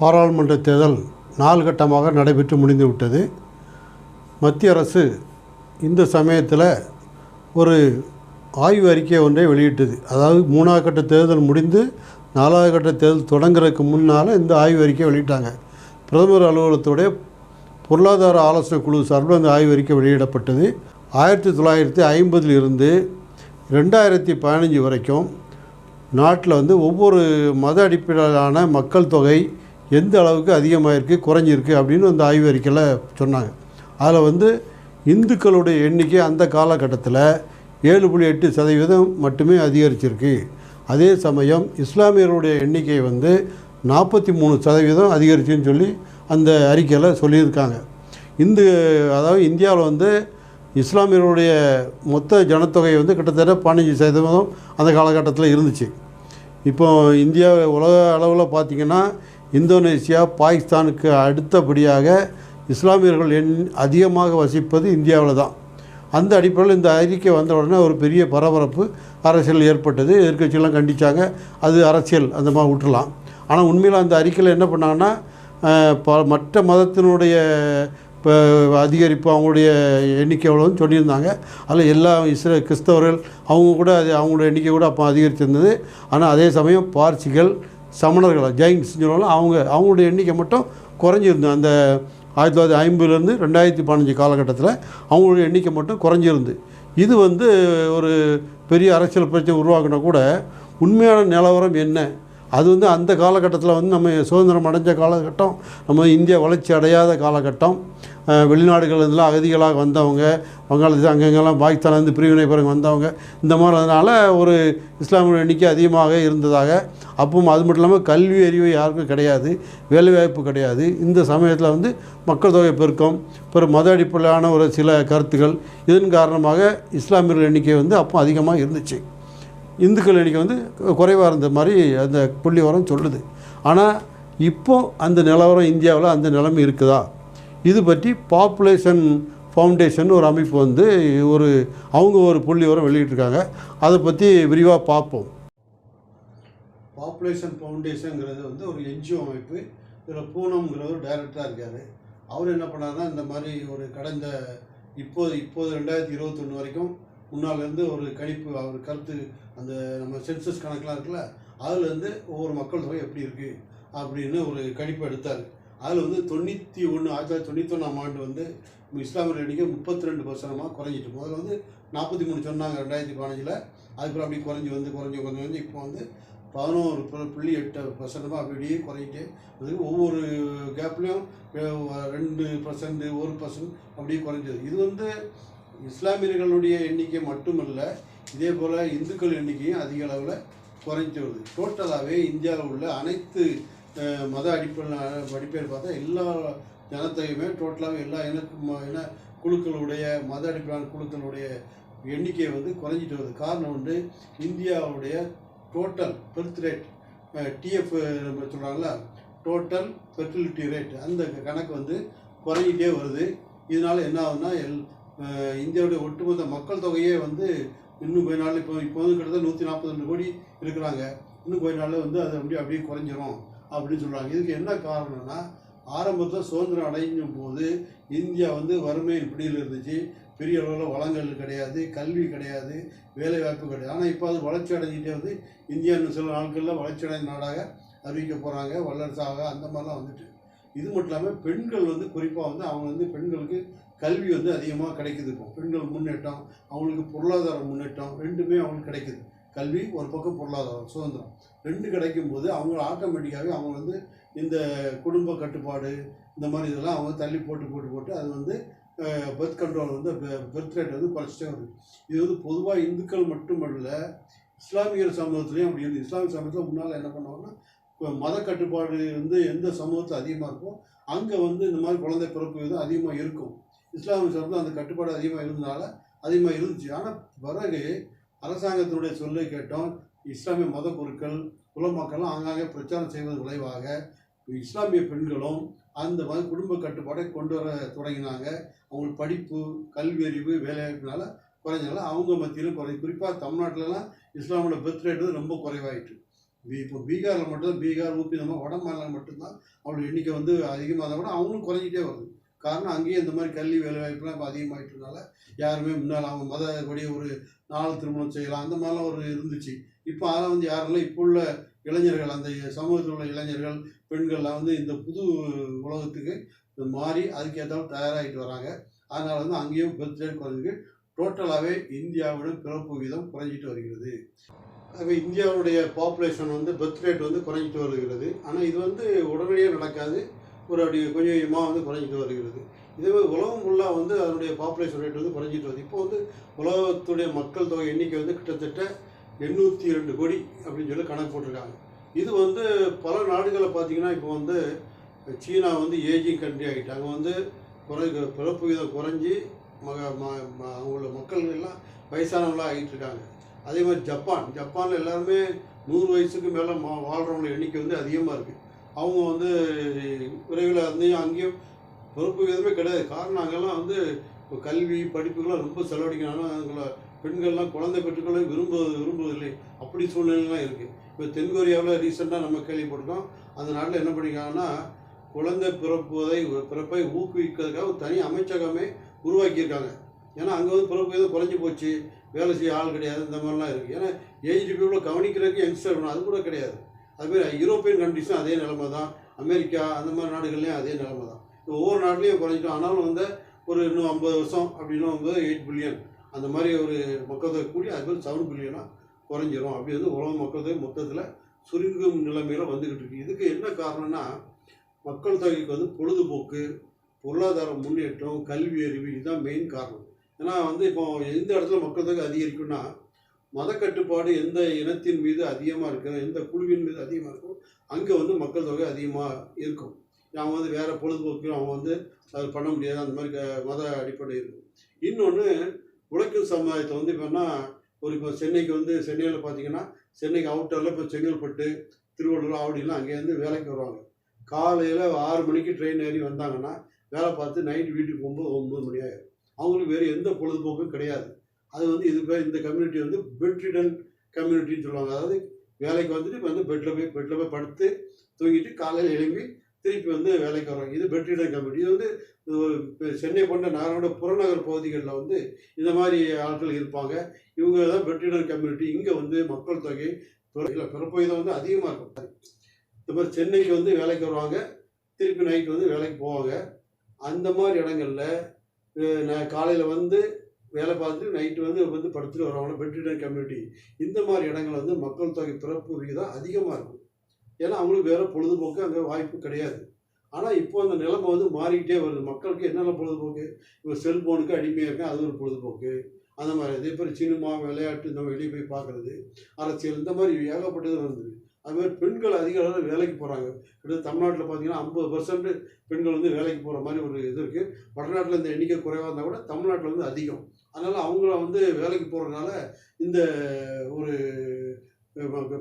பாராளுமன்ற தேர்தல் நாலு கட்டமாக நடைபெற்று முடிந்துவிட்டது. மத்திய அரசு இந்த சமயத்தில் ஒரு ஆய்வு அறிக்கை ஒன்றை வெளியிட்டது. அதாவது மூணாவது கட்ட தேர்தல் முடிந்து நாலாவது கட்ட தேர்தல் தொடங்குறதுக்கு முன்னால் இந்த ஆய்வு அறிக்கை வெளியிட்டாங்க. பிரதமர் அலுவலகத்துடைய பொருளாதார ஆலோசனை குழு சார்பில் அந்த ஆய்வு அறிக்கை வெளியிடப்பட்டது. ஆயிரத்தி தொள்ளாயிரத்தி ஐம்பதில் இருந்து ரெண்டாயிரத்தி பதினஞ்சு வரைக்கும் நாட்டில் வந்து ஒவ்வொரு மத அடிப்படையிலான மக்கள் தொகை எந்த அளவுக்கு அதிகமாகிருக்கு குறைஞ்சிருக்கு அப்படின்னு அந்த ஆய்வு அறிக்கையில் சொன்னாங்க. அதில் வந்து இந்துக்களுடைய எண்ணிக்கை அந்த காலகட்டத்தில் ஏழு புள்ளி எட்டு சதவீதம் மட்டுமே அதிகரிச்சிருக்கு. அதே சமயம் இஸ்லாமியர்களுடைய எண்ணிக்கை வந்து நாற்பத்தி மூணு சதவீதம் அதிகரிச்சுன்னு சொல்லி அந்த அறிக்கையில் சொல்லியிருக்காங்க. இந்து அதாவது இந்தியாவில் வந்து இஸ்லாமியர்களுடைய மொத்த ஜனத்தொகை வந்து கிட்டத்தட்ட பதினஞ்சு சதவீதம் அந்த காலகட்டத்தில் இருந்துச்சு. இப்போ இந்தியா உலக அளவில் பார்த்திங்கன்னா இந்தோனேசியா பாகிஸ்தானுக்கு அடுத்தபடியாக இஸ்லாமியர்கள் எண் அதிகமாக வசிப்பது இந்தியாவில் தான். அந்த அடிப்படையில் இந்த அறிக்கை வந்த உடனே ஒரு பெரிய பரபரப்பு அரசியல் ஏற்பட்டது. எதிர்கட்சியெல்லாம் கண்டித்தாங்க அது அரசியல் அந்த மாதிரி விட்டுலாம் ஆனால் உண்மையில் அந்த அறிக்கையில் என்ன பண்ணாங்கன்னா ப மற்ற மதத்தினுடைய இப்போ அதிகரிப்பு அவங்களுடைய எண்ணிக்கை எவ்வளோன்னு சொல்லியிருந்தாங்க. அதில் எல்லா இஸ்ரே கிறிஸ்தவர்கள் அவங்க கூட அது அவங்களோட எண்ணிக்கை கூட அப்போ அதிகரித்திருந்தது. ஆனால் அதே சமயம் பார்சிகள் சமணர்கள்? ஜெயின்ஸ் சொல்லுவாங்க அவங்க அவங்களுடைய எண்ணிக்கை மட்டும் குறைஞ்சிருந்தது. அந்த ஆயிரத்தி தொள்ளாயிரத்தி ஐம்பதுலேருந்து ரெண்டாயிரத்தி பதினஞ்சு காலகட்டத்தில் அவங்களுடைய எண்ணிக்கை மட்டும் குறைஞ்சிருந்து இது வந்து ஒரு பெரிய அரசியல் பிரச்சனை உருவாக்கினா கூட உண்மையான நிலவரம் என்ன? அது வந்து அந்த காலகட்டத்தில் வந்து நம்ம சுதந்திரம் அடைஞ்ச காலகட்டம் நம்ம இந்தியா வளர்ச்சி அடையாத காலகட்டம். வெளிநாடுகள்லாம் அகதிகளாக வந்தவங்க வங்காளதேசம் அங்கங்கெல்லாம் பாகிஸ்தான்லேருந்து பிரிவினை பிறகு வந்தவங்க இந்த மாதிரி அதனால் ஒரு இஸ்லாமிய எண்ணிக்கை அதிகமாக இருந்ததாக. அப்பவும் அது மட்டும் இல்லாமல் கல்வி அறிவு யாருக்கும் கிடையாது வேலைவாய்ப்பு கிடையாது. இந்த சமயத்தில் வந்து மக்கள் தொகை பெருக்கம் பிற மத அடிப்படையிலான ஒரு சில கருத்துக்கள் இதன் காரணமாக இஸ்லாமியர்கள் எண்ணிக்கை வந்து அப்போ அதிகமாக இருந்துச்சு. இந்துக்கள் எண்ணிக்கை வந்து குறைவாக இருந்த மாதிரி அந்த புள்ளிவரம் சொல்லுது. ஆனால் இப்போ அந்த நிலவரம் இந்தியாவில் அந்த நிலைமை இருக்குதா? இது பற்றி பாப்புலேஷன் ஃபவுண்டேஷன் ஒரு அமைப்பு வந்து ஒரு அவங்க ஒரு புள்ளி வரம் வெளியிட்டிருக்காங்க. அதை பற்றி விரிவாக பார்ப்போம். பாப்புலேஷன் ஃபவுண்டேஷனுங்கிறது வந்து ஒரு என்ஜிஓ அமைப்பு. இதில் பூனம்ங்கிறவர் டைரக்டராக இருக்கார். அவர் என்ன பண்ணாருன்னா இந்த மாதிரி ஒரு கடந்த இப்போது இப்போது ரெண்டாயிரத்தி இருபத்தொன்று வரைக்கும் முன்னாலேருந்து ஒரு கணிப்பு அவர் கருத்து அந்த நம்ம சென்சஸ் கணக்கெலாம் இருக்குல்ல அதில் வந்து ஒவ்வொரு மக்கள் தொகை எப்படி இருக்குது அப்படின்னு ஒரு கணிப்பு எடுத்தார். அதில் வந்து தொண்ணூற்றி ஒன்று ஆயிரத்தி தொள்ளாயிரத்தி தொண்ணூத்தொன்னாம் ஆண்டு வந்து இஸ்லாமியர் எண்ணிக்கை முப்பத்தி ரெண்டு பர்சனமாக குறைஞ்சிட்டு முதல்ல வந்து நாற்பத்தி மூணு சொன்னாங்க ரெண்டாயிரத்தி பதினஞ்சில். அதுக்கப்புறம் அப்படி குறைஞ்சி வந்து குறைஞ்சி குறைஞ்சி வந்து இப்போ வந்து பதினோரு புள்ளி எட்டு பர்சன்டமாக அப்படியே குறையிட்டே அது ஒவ்வொரு கேப்லேயும் ரெண்டு பர்சன்ட் ஒரு பர்சன்ட் அப்படியே குறைஞ்சது. இது வந்து இஸ்லாமியர்களுடைய எண்ணிக்கை மட்டுமல்ல இதே போல் இந்துக்கள் எண்ணிக்கையும் அதிக அளவில் குறைஞ்சி வருது. டோட்டலாகவே இந்தியாவில் உள்ள அனைத்து மத அடிப்படையில் அடிப்படையில் பார்த்தா எல்லா ஜனத்தையுமே டோட்டலாகவே எல்லா இன ம- இன குழுக்களுடைய மத அடிப்படையான குழுக்களுடைய எண்ணிக்கை வந்து குறைஞ்சிட்டு வருது. காரணம் வந்து இந்தியாவுடைய டோட்டல் பெர்த் ரேட் டிஎஃப் நம்ம சொல்கிறாங்களா டோட்டல் ஃபெர்டிலிட்டி ரேட் அந்த கணக்கு வந்து குறைஞ்சிட்டே வருது. இதனால் என்ன ஆகுதுன்னா எல் இந்தியாவுடைய ஒட்டுமொத்த மக்கள் தொகையே வந்து இன்னும் கொஞ்ச நாள் இப்போ இப்போ வந்து கிட்டத்தட்ட நூற்றி நாற்பத்தி ரெண்டு கோடி இருக்கிறாங்க. இன்னும் கொஞ்ச நாளில் வந்து அது அப்படியே அப்படியே குறைஞ்சிரும் அப்படின்னு சொல்கிறாங்க இதுக்கு என்ன காரணம்னா ஆரம்பத்தில் சுதந்திரம் அடையும் போது இந்தியா வந்து வறுமையின் பிடியில் இருந்துச்சு. பெரிய அளவில் வளங்கள் கிடையாது கல்வி கிடையாது வேலை வாய்ப்பு கிடையாது. ஆனால் இப்போ அது வளர்ச்சி அடைஞ்சிட்டே வந்து இந்தியா இன்னும் சில நாட்களில் வளர்ச்சி அடைந்த நாடாக அறிவிக்க போகிறாங்க வல்லரசாக அந்த மாதிரிலாம் வந்துட்டு. இது மட்டும் இல்லாமல் பெண்கள் வந்து குறிப்பாக வந்து அவங்க வந்து பெண்களுக்கு கல்வி வந்து அதிகமாக கிடைக்குது இப்போ. பெண்கள் முன்னேற்றம் அவங்களுக்கு பொருளாதார முன்னேற்றம் ரெண்டுமே அவங்களுக்கு கிடைக்குது. கல்வி ஒரு பக்கம் பொருளாதாரம் சுதந்திரம். ரெண்டு கிடைக்கும் போது அவங்க ஆட்டோமேட்டிக்காகவே அவங்க வந்து இந்த குடும்ப கட்டுப்பாடு இந்த மாதிரி இதெல்லாம் அவங்க தள்ளி போட்டு போட்டு போட்டு அது வந்து பர்த் கண்ட்ரோல் வந்து பர்த் ரேட் வந்து குறைச்சிட்டே வருது. இது வந்து பொதுவாக இந்துக்கள் மட்டுமல்ல இஸ்லாமியர் சமூகத்துலேயும் அப்படி இருந்து இஸ்லாமிய சமூகத்தில் முன்னால் என்ன பண்ணுவாங்கன்னா இப்போ மத கட்டுப்பாடு வந்து எந்த சமூகத்தில் அதிகமாக இருக்கோ அங்கே வந்து இந்த மாதிரி குழந்தை பிறப்பு விதம் அதிகமாக இருக்கும். இஸ்லாமிய சமூகத்தில் அந்த கட்டுப்பாடு அதிகமாக இருந்தனால அதிகமாக இருந்துச்சு. ஆனால் பிறகு அரசாங்கத்தினுடைய சொல்லை கேட்டோம் இஸ்லாமிய மத குருக்கள் குலமக்கள்லாம் ஆங்காங்கே பிரச்சாரம் செய்வதன் விளைவாக இஸ்லாமிய பெண்களும் அந்த மாதிரி குடும்ப கட்டுப்பாடை கொண்டு வர தொடங்கினாங்க. அவங்களுக்கு படிப்பு கல்வி அறிவு வேலைவாய்ப்புனால குறைஞ்சனால அவங்க மத்தியிலும் குறை. குறிப்பாக தமிழ்நாட்டிலலாம் இஸ்லாமோட பெர்த் ரேட் வந்து ரொம்ப குறைவாயிட்டு. இப்போ பீகாரில் மட்டும்தான் பீகார் ஊபி நம்ம வட மாநிலம் மட்டும்தான் அவங்களோட எண்ணிக்கை வந்து அதிகமாக இருந்தால் கூட அவங்களும் குறைஞ்சிட்டே வருது. காரணம் அங்கேயும் இந்த மாதிரி கல்வி வேலை வாய்ப்புலாம் இப்போ அதிகமாகிட்டதுனால யாருமே முன்னால் அவங்க மதப்படி ஒரு நாள் திருமணம் செய்யலாம் அந்த மாதிரிலாம் ஒரு இருந்துச்சு. இப்போ அதெல்லாம் வந்து யாரெல்லாம் இப்போ உள்ள இளைஞர்கள் அந்த சமூகத்தில் உள்ள இளைஞர்கள் பெண்கள்லாம் வந்து இந்த புது உலகத்துக்கு மாறி அதுக்கேற்றாலும் தயாராகிட்டு வராங்க. அதனால் வந்து அங்கேயும் பர்த் ரேட் குறைஞ்சிருக்கு. டோட்டலாகவே இந்தியாவோட பிறப்பு வீதம் குறைஞ்சிட்டு வருகிறது. ஆகவே இந்தியாவுடைய பாப்புலேஷன் வந்து பர்த் ரேட் வந்து குறைஞ்சிட்டு வருகிறது. ஆனால் இது வந்து உடனடியாக நடக்காது. ஒரு அப்படி கொஞ்சம் கொஞ்சமாக வந்து குறைஞ்சிட்டு வருகிறது. இதுவே உலகம் ஃபுல்லாக வந்து அதனுடைய பாப்புலேஷன் ரேட் வந்து குறைஞ்சிட்டு வருது. இப்போ வந்து உலகத்துடைய மக்கள் தொகை எண்ணிக்கை வந்து கிட்டத்தட்ட எண்ணூற்றி ரெண்டு கோடி அப்படின்னு சொல்லி கணக்கு போட்டிருக்காங்க. இது வந்து பல நாடுகளை பார்த்தீங்கன்னா இப்போ வந்து சீனா வந்து ஏஜிங் கண்ட்ரி ஆகிட்டாங்க வந்து குறை பிறப்பு வீதம் குறைஞ்சி மக அவங்களோட மக்கள் எல்லாம் வயசானவங்களாக ஆகிட்டு இருக்காங்க. அதே மாதிரி ஜப்பான் ஜப்பானில் எல்லாருமே நூறு வயசுக்கு மேலே மா வாழ்கிறவங்களோட எண்ணிக்கை வந்து அதிகமாக இருக்குது அவங்க வந்து விரைவில் வந்து அங்கேயும் பிறப்பு விதமே கிடையாது. காரணம் அங்கெல்லாம் வந்து இப்போ கல்வி படிப்புகள்லாம் ரொம்ப செலவழிக்கிறாங்க. அவங்கள பெண்கள்லாம் குழந்தை பெற்றுக்கொள்ள விரும்புவது விரும்புவதில்லை. அப்படி சூழ்நிலைலாம் இருக்குது இப்போ தென்கொரியாவில் ரீசெண்டாக நம்ம கேள்விப்பட்டோம் அந்த நாட்டில் என்ன பண்ணிக்காங்கன்னா குழந்தை பிறப்புவதை பிறப்பை ஊக்குவிக்கிறதுக்காக ஒரு தனி அமைச்சகமே உருவாக்கியிருக்காங்க. ஏன்னா அங்கே வந்து பிறப்பு எதுவும் குறைஞ்சி போச்சு. வேலை செய்ய ஆள் கிடையாது. இந்த மாதிரிலாம் இருக்குது ஏன்னா ஏஜ் பீப்புளை கவனிக்கிறதுக்கு யங்ஸ்டர் வேணும். அது கூட கிடையாது. அதுமாதிரி யூரோப்பியன் கண்ட்ரிஸும் அதே நிலமை தான் அமெரிக்கா அந்த மாதிரி நாடுகள்லேயும் அதே நிலமை தான் இப்போ ஒவ்வொரு நாட்டிலையும் குறைஞ்சிட்டோம். ஆனாலும் வந்து ஒரு இன்னும் ஐம்பது வருஷம் அப்படின்னா வந்து எயிட் பில்லியன் அந்த மாதிரி ஒரு மக்கள் தொகை கூடி அது மாதிரி செவன் பில்லியனாக குறைஞ்சிரும். அப்படி வந்து உலக மக்கள் தொகை மொத்தத்தில் சுருங்கும் நிலைமையில வந்துக்கிட்டு இருக்கு. இதுக்கு என்ன காரணம்னா மக்கள் தொகைக்கு வந்து பொழுதுபோக்கு பொருளாதார முன்னேற்றம் கல்வி அறிவு இதுதான் மெயின் காரணம். ஏன்னா வந்து இப்போ எந்த இடத்துல மக்கள் தொகை அதிகரிக்கும்னா மத கட்டுப்பாடு எந்த இனத்தின் மீது அதிகமாக இருக்கிறோம் எந்த குழுவின் மீது அதிகமாக இருக்கும் அங்கே வந்து மக்கள் தொகை அதிகமாக இருக்கும். அவங்க வந்து வேறு பொழுதுபோக்கு அவங்க வந்து அது பண்ண முடியாது. அந்த மாதிரி க- மத அடிப்படை இருக்கும். இன்னொன்று உழைக்கும் சமுதாயத்தை வந்து இப்போன்னா ஒரு இப்போ சென்னைக்கு வந்து சென்னையில் பார்த்தீங்கன்னா சென்னைக்கு அவுட்டரில் இப்போ செங்கல்பட்டு திருவள்ளூர் ஆவடிலாம் அங்கேருந்து வேலைக்கு வருவாங்க. காலையில் ஆறு மணிக்கு ட்ரெயின் ஏறி வந்தாங்கன்னா வேலை பார்த்து நைட்டு வீட்டுக்கு போகும்போது ஒம்பது மணி ஆகிடும் அவங்களுக்கு வேறு எந்த பொழுதுபோக்கும் கிடையாது. அது வந்து இது பேர் இந்த கம்யூனிட்டி வந்து பெட்ரிடன் கம்யூனிட்டின்னு சொல்லுவாங்க. அதாவது வேலைக்கு வந்துட்டு இப்போ வந்து பெட்டில் போய் பெட்டில் போய் படுத்து தூங்கிட்டு காலையில் எழும்பி திருப்பி வந்து வேலைக்கு வருவாங்க இது பெட்ரிடன் கம்யூனிட்டி இது வந்து ஒரு சென்னை போன்ற நகரோட புறநகர் பகுதிகளில் வந்து இந்த மாதிரி ஆட்கள் இருப்பாங்க. இவங்க தான் பெட்ரிடன் கம்யூனிட்டி இங்கே வந்து மக்கள் தொகை பிற- பிறப்பு விதம் வந்து அதிகமாக இருக்கும். இந்த மாதிரி சென்னைக்கு வந்து வேலைக்கு வருவாங்க. திருப்பி நைட் வந்து வேலைக்கு போவாங்க. அந்த மாதிரி இடங்கள்ல நான் காலையில் வந்து வேலை பார்த்துட்டு நைட்டு வந்து வந்து படுத்துட்டு வருவாங்க. பெட்ரிடன் கம்யூனிட்டி இந்த மாதிரி இடங்கள்ல வந்து மக்கள் தொகை பிறப்பு விகிதம் அதிகமாக இருக்கும். ஏன்னா அவங்களுக்கு வேறு பொழுதுபோக்கு அங்கே வாய்ப்பு கிடையாது. ஆனால் இப்போ அந்த நிலைமை வந்து மாறிக்கிட்டே வருது. மக்களுக்கு என்னென்ன பொழுதுபோக்கு? இப்போ செல்ஃபோனுக்கு அடிமையாக இருக்கு அது ஒரு பொழுதுபோக்கு. அந்த மாதிரி. அதே மாதிரி சினிமா விளையாட்டு இந்த வெளியே போய் பார்க்குறது அரசியல் இந்த மாதிரி ஏகப்பட்டது வந்தது அதுமாதிரி பெண்கள் அதிக அளவில் வேலைக்கு போகிறாங்க கிட்டத்தட்ட தமிழ்நாட்டில் பார்த்தீங்கன்னா ஐம்பது பர்சன்ட் பெண்கள் வந்து வேலைக்கு போகிற மாதிரி ஒரு இது இருக்குது வடநாட்டில் இந்த எண்ணிக்கை குறைவாக இருந்தால் கூட தமிழ்நாட்டில் வந்து அதிகம். அதனால் அவங்கள வந்து வேலைக்கு போகிறதுனால இந்த ஒரு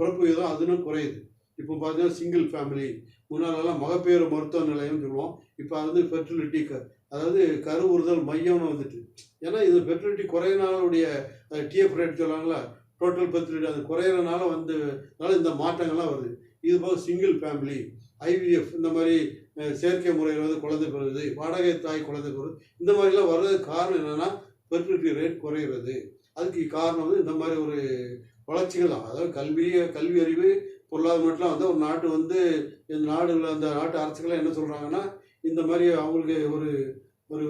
பிறப்பு விகிதம் அதுனும் குறையுது. இப்போ பார்த்தீங்கன்னா சிங்கிள் ஃபேமிலி முன்னாலெல்லாம் மகப்பேறு மருத்துவ நிலையம்னு சொல்லுவோம். இப்போ அது வந்து ஃபெர்டிலிட்டி க அதாவது கருவுறுதல் மையம்னு வந்துட்டு. ஏன்னா இது ஃபெர்டிலிட்டி குறையினாலுடைய டிஎஃப் ரேட் சொல்லுவாங்களா டோட்டல் ஃபெர்டிலிட்டி அது குறையிறனால வந்து அதனால் இந்த மாற்றங்கள்லாம் வருது. இது போக சிங்கிள் ஃபேமிலி ஐவிஎஃப் இந்த மாதிரி செயற்கை முறையில் வந்து குழந்தை பெறுவது வாடகை தாய் குழந்தை பிறகு இந்த மாதிரிலாம் வர்றதுக்கு காரணம் என்னென்னா ஃபெர்டிலிட்டி ரேட் குறையிறது. அதுக்கு காரணம் வந்து இந்த மாதிரி ஒரு வளர்ச்சிகள் தான். அதாவது கல்வியை கல்வி அறிவு பொருளாதார மட்டும் வந்து ஒரு நாட்டு வந்து இந்த நாடுகளில் அந்த நாட்டு அரசுகள்லாம் என்ன சொல்கிறாங்கன்னா இந்த மாதிரி அவங்களுக்கு ஒரு ஒரு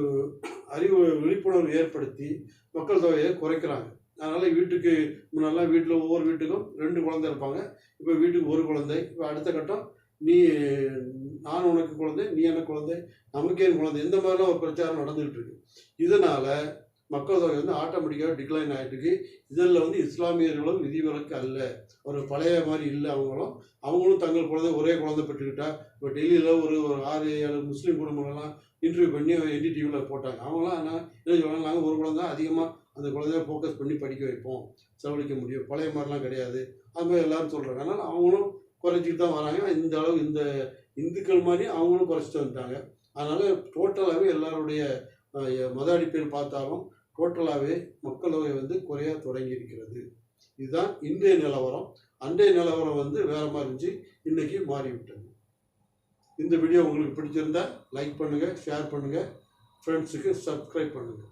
அறிவு விழிப்புணர்வு ஏற்படுத்தி மக்கள் தொகையை குறைக்கிறாங்க. அதனால் வீட்டுக்கு முன்னெல்லாம் வீட்டில் ஒவ்வொரு வீட்டுக்கும் ரெண்டு குழந்தை இருப்பாங்க. இப்போ வீட்டுக்கு ஒரு குழந்தை. இப்போ அடுத்த கட்டம் நீ நான் உனக்கு குழந்தை நீ எனக்கு குழந்தை நமக்கே குழந்தை. இந்த மாதிரிலாம் ஒரு பிரச்சாரம் நடந்துகிட்டு இருக்கு. இதனால் மக்கள் தொகை வந்து ஆட்டோமேட்டிக்காக டிக்ளைன் ஆகிட்டு இருக்கு இதில் வந்து இஸ்லாமியர்களும் விதிவிலக்கு அல்ல. ஒரு பழைய மாதிரி இல்லை அவங்களும். அவங்களும் தங்கள் குழந்தை ஒரே குழந்தை பெற்றுக்கிட்டா இப்போ டெல்லியில் ஒரு ஒரு ஆறு ஏழு முஸ்லீம் குடும்பங்கள்லாம் இன்டர்வியூ பண்ணி என்டிடிவியில் போட்டாங்க. அவங்களாம் என்ன என்ன சொல்லுவாங்க நாங்கள் ஒரு குழந்தை அதிகமாக அந்த குழந்தைய ஃபோக்கஸ் பண்ணி படிக்க வைப்போம். செலவழிக்க முடியும். பழைய மாதிரிலாம் கிடையாது. அது மாதிரி எல்லாரும் சொல்கிறாங்க அதனால் அவங்களும் குறைச்சிட்டு தான் வராங்க. இந்த அளவு இந்த இந்துக்கள் மாதிரி அவங்களும் குறைச்சிட்டு வந்துட்டாங்க. அதனால் டோட்டலாகவே எல்லாருடைய மத அடிப்படையில் பார்த்தாலும் டோட்டலாகவே மக்களவை வந்து குறைய தொடங்கி இருக்கிறது இதுதான் இன்றைய நிலவரம். அன்றைய நிலவரம் வந்து வேற மாதிரி இருந்துச்சு. இன்றைக்கி மாறிவிட்டது. இந்த வீடியோ உங்களுக்கு பிடிச்சிருந்தா லைக் பண்ணுங்கள் ஷேர் பண்ணுங்கள் ஃப்ரெண்ட்ஸுக்கு சப்ஸ்கிரைப் பண்ணுங்கள்